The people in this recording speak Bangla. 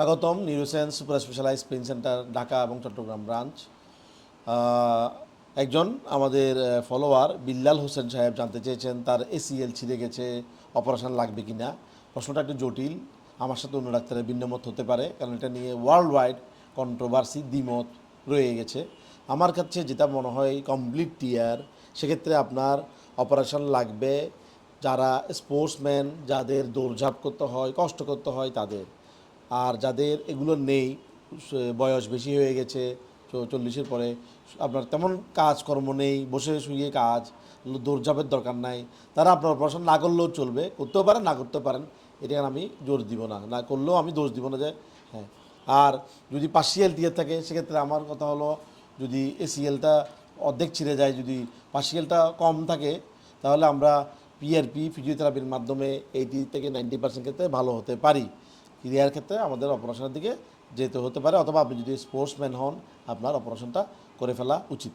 স্বাগতম Neurosense super specialise pain centre Dhaka এবং চট্টগ্রাম ব্রাঞ্চ একজন আমাদের ফলোয়ার বিল্লাল হোসেন সাহেব জানতে চেয়েছেন, তার এসিএল ছিঁড়ে গেছে অপারেশন লাগবে কি না প্রশ্নটা একটু জটিল। আমার সাথে অন্য ডাক্তারের ভিন্নমত হতে পারে, কারণ এটা নিয়ে ওয়ার্ল্ড ওয়াইড কন্ট্রোভার্সি দ্বিমত রয়ে গেছে। আমার কাছে যেটা মনে হয় কমপ্লিট টিয়ার সেক্ষেত্রে আপনার অপারেশন লাগবে যারা স্পোর্টসম্যান যাদের দৌড়ঝাঁপ করতে হয়, কষ্ট করতে হয়, তাদের। আর যাদের এগুলো নেই বয়স বেশি হয়ে গেছে চল্লিশের পরে, আপনার তেমন কাজকর্ম নেই, বসে শুয়ে কাজ দৌড়ঝাঁপের দরকার নাই, তারা আপনার অপারেশন না করলেও চলবে, করতেও পারেন, না করতে পারেন, এটা আমি জোর দিব না না করলেও আমি দোষ দিব না যে হ্যাঁ। আর যদি পার্সিয়াল টিয়ার থাকে, সেক্ষেত্রে আমার কথা হলো, যদি এসিএলটা অর্ধেক ছিঁড়ে যায়, যদি পার্সিয়ালটা কম থাকে, তাহলে আমরা পিআরপি ফিজিওথেরাপির মাধ্যমে এইটি থেকে নাইনটি পার্সেন্ট ক্ষেত্রে ভালো হতে পারি। ক্রিয়ার ক্ষেত্রে আমাদের অপারেশনের দিকে যেতে হতে পারে, অথবা আপনি যদি স্পোর্টসম্যান হন, আপনার অপারেশনটা করে ফেলা উচিত।